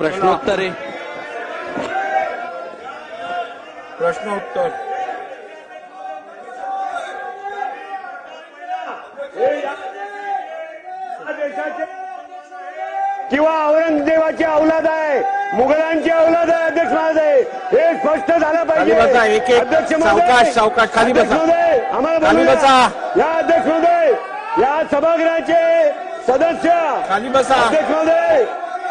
प्रश्नोत्तरे प्रश्नोत्तर किंवा औरंगजेबाची अवलाद आहे मुघलांची अवलाद आहे अध्यक्ष महोदय हे स्पष्ट झालं पाहिजे एक- एक. अध्यक्ष महोदय, सावकाश, सावकाश, खाली बसा. आम्हाला खाली. बसा. या अध्यक्ष महोदय या सभागृहाचे सदस्य खाली बसा. अध्यक्ष महोदय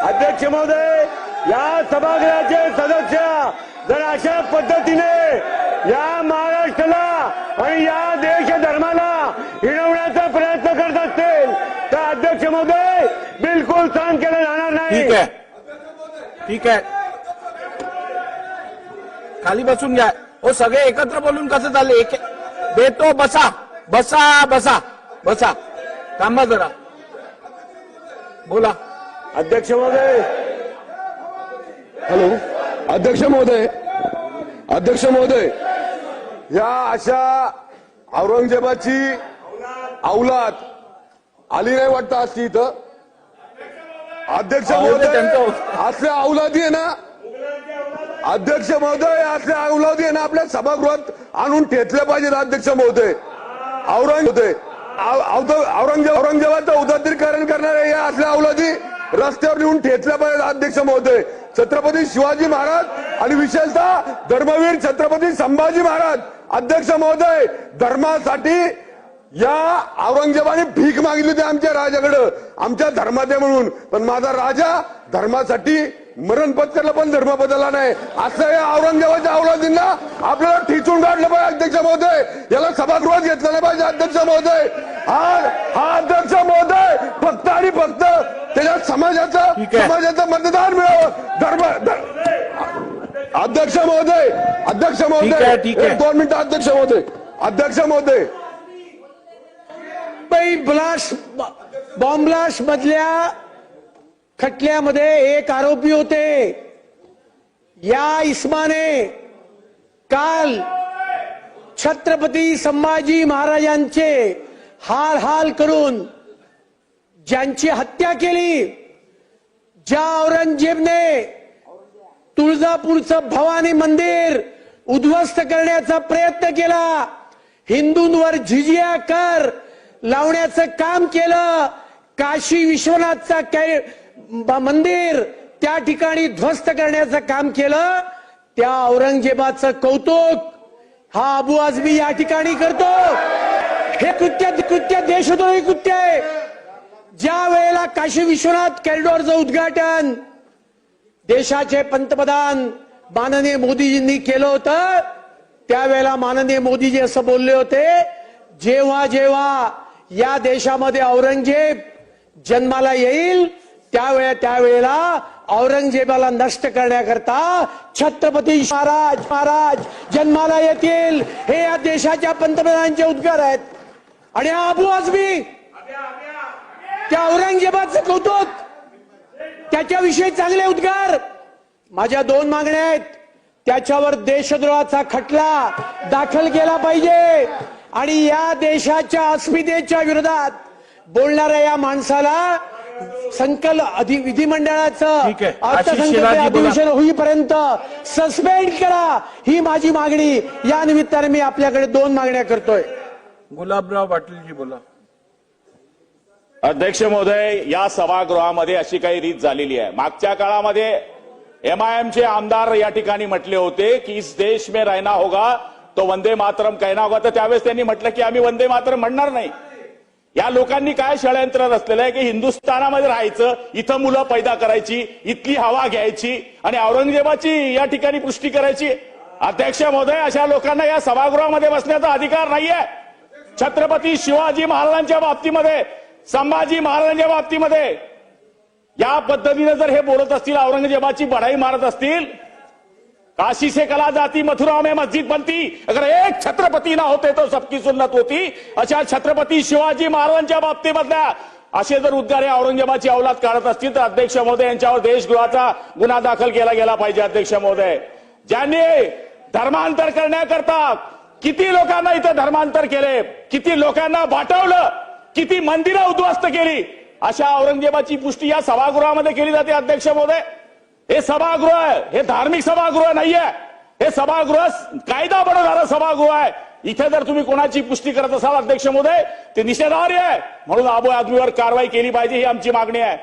अध्यक्ष महोदय या सभागृहाचे सदस्य जर अशा पद्धतीने या महाराष्ट्राला आणि या देश धर्माला हिणवण्याचा प्रयत्न करत असतील तर अध्यक्ष महोदय बिलकुल सहन केलं जाणार नाही. ठीक आहे. ठीक आहे. खाली बसून घ्या. हो सगळे एकत्र बोलून कसं चालले? एक देतो बसा. बसा बसा. बसा. थांबा जरा. बोला. अध्यक्ष महोदय. हॅलो. अध्यक्ष महोदय. अध्यक्ष महोदय. या अशा औरंगजेबाची अवलाद आली नाही वाटतं असती इथं? अध्यक्ष महोदय असल्या अवलादी आहे ना? अध्यक्ष महोदय असल्या अवलादी आहे ना आपल्या सभागृहात आणून ठेचले पाहिजेत अध्यक्ष महोदय. औरंग होते औरंगजेब औरंगजेबाचं उदात्तीकरण करणारे या असल्या अवलादी रस्त्यावर लिहून ठेचल्या पाहिजे अध्यक्ष महोदय. छत्रपती शिवाजी महाराज आणि विशेषतः धर्मवीर छत्रपती संभाजी महाराज. अध्यक्ष महोदय धर्मासाठी या औरंगजेबाने भीक मागितली होती आमच्या राजाकडं. आमच्या धर्माचे म्हणून. पण माझा राजा धर्मासाठी मरण पत्करला पण धर्म बदलला नाही. असं या औरंगजेबाच्या अवलादींना आपल्याला ठिचून काढलं पाहिजे अध्यक्ष महोदय. याला सभागृहात घेतलं नाही पाहिजे अध्यक्ष महोदय. हा हा अध्यक्ष महोदय फक्त आणि फक्त त्याच्यात समाजाचं. समाजाचं मतदान मिळावं. धर्म धर- अध्यक्ष महोदय अध्यक्ष महोदय. ठीक आहे. एक दोन मिनिटं अध्यक्ष महोदय. अध्यक्ष महोदय. मुंबई ब्लास्ट बॉम्ब ब्लास्ट मधल्या खटल्यामध्ये एक आरोपी होते. या इस्माने काल छत्रपती संभाजी महाराजांचे हाल हाल करून ज्यांची हत्या केली ज्या औरंगजेबने तुळजापूरचं भवानी मंदिर उद्ध्वस्त करण्याचा प्रयत्न केला हिंदूंवर झिजिया कर लावण्याचं काम केलं काशी विश्वनाथचा कै- मंदिर त्या ठिकाणी ध्वस्त करण्याचं काम केलं त्या औरंगजेबाचं कौतुक हा अबू आझमी या ठिकाणी करतो. हे कृत्य कृत्य देशद्रोही कृत्य आहे. ज्या वेळेला काशी विश्वनाथ कॉरिडॉरचं उद्घाटन देशाचे पंतप्रधान माननीय मोदीजींनी केलं होतं त्यावेळेला माननीय मोदीजी असं बोलले होते जेव्हा जेव्हा या देशामध्ये औरंगजेब जन्माला येईल त्यावेळेला त्यावेळेला औरंगजेबाला नष्ट करण्याकरता छत्रपती महाराज महाराज जन्माला येतील. हे या देशाच्या पंतप्रधानांचे उद्गार आहेत. आणि हा अबू आझमी त्या औरंगजेबाचं कौतुक! त्याच्याविषयी चांगले उद्गार! माझ्या दोन मागण्या आहेत. त्याच्यावर देशद्रोहाचा खटला दाखल केला पाहिजे. आणि या देशाच्या अस्मितेच्या विरोधात बोलणाऱ्या या माणसाला संकल विधिमंडळाचं. अधिवेशन होईपर्यंत सस्पेंड करा ही माझी मागणी. या निमित्ताने मी आपल्याकडे दोन मागण्या करतोय. गुलाबराव पाटीलजी बोला. अध्यक्ष महोदय या सभागृहामध्ये अशी काही रीत झालेली आहे. मागच्या काळामध्ये एमआयएमचे आमदार या ठिकाणी म्हटले होते की इस देश में रहना होगा तो वंदे मातरम कहना होगा. तर त्यावेळेस त्यांनी म्हटलं की आम्ही वंदे मातरम म्हणणार नाही. या लोकांनी काय षडयंत्र रचलेलं आहे की हिंदुस्थानामध्ये राहायचं इथं मुलं पैदा करायची इथली हवा घ्यायची आणि औरंगजेबाची या ठिकाणी पुष्टी करायची. अध्यक्ष महोदय अशा लोकांना या सभागृहामध्ये बसण्याचा अधिकार नाहीये. छत्रपती शिवाजी महाराजांच्या बाबतीमध्ये संभाजी महाराजांच्या बाबतीमध्ये या पद्धतीनं जर हे बोलत असतील औरंगजेबाची बढाई मारत असतील काशी से कला जाती मथुरा में मस्जिद बनती अगर एक छत्रपती ना होते तो सबकी सुन्नत होती अशा छत्रपती शिवाजी महाराजांच्या बाबतीमधल्या असे जर उद्गार हे औरंगजेबाची अवलाद काढत असतील तर अध्यक्ष महोदय यांच्यावर देशद्रोहाचा गुन्हा दाखल केला गेला पाहिजे अध्यक्ष महोदय. ज्यांनी धर्मांतर करण्याकरता किती लोकांना इथं धर्मांतर केले? किती लोकांना वाटवलं किती मंदिरं उद्ध्वस्त केली. अशा औरंगजेबाची पुष्टी या सभागृहामध्ये केली जाते अध्यक्ष महोदय. हे सभागृह आहे हे धार्मिक सभागृह नाहीये. हे सभागृह कायदा बनवणारं सभागृह आहे. इथे जर तुम्ही कोणाची पुष्टी करत असाल अध्यक्ष महोदय ते निषेधार्य आहे. म्हणून आबो आदमीवर कारवाई केली पाहिजे ही आमची मागणी आहे.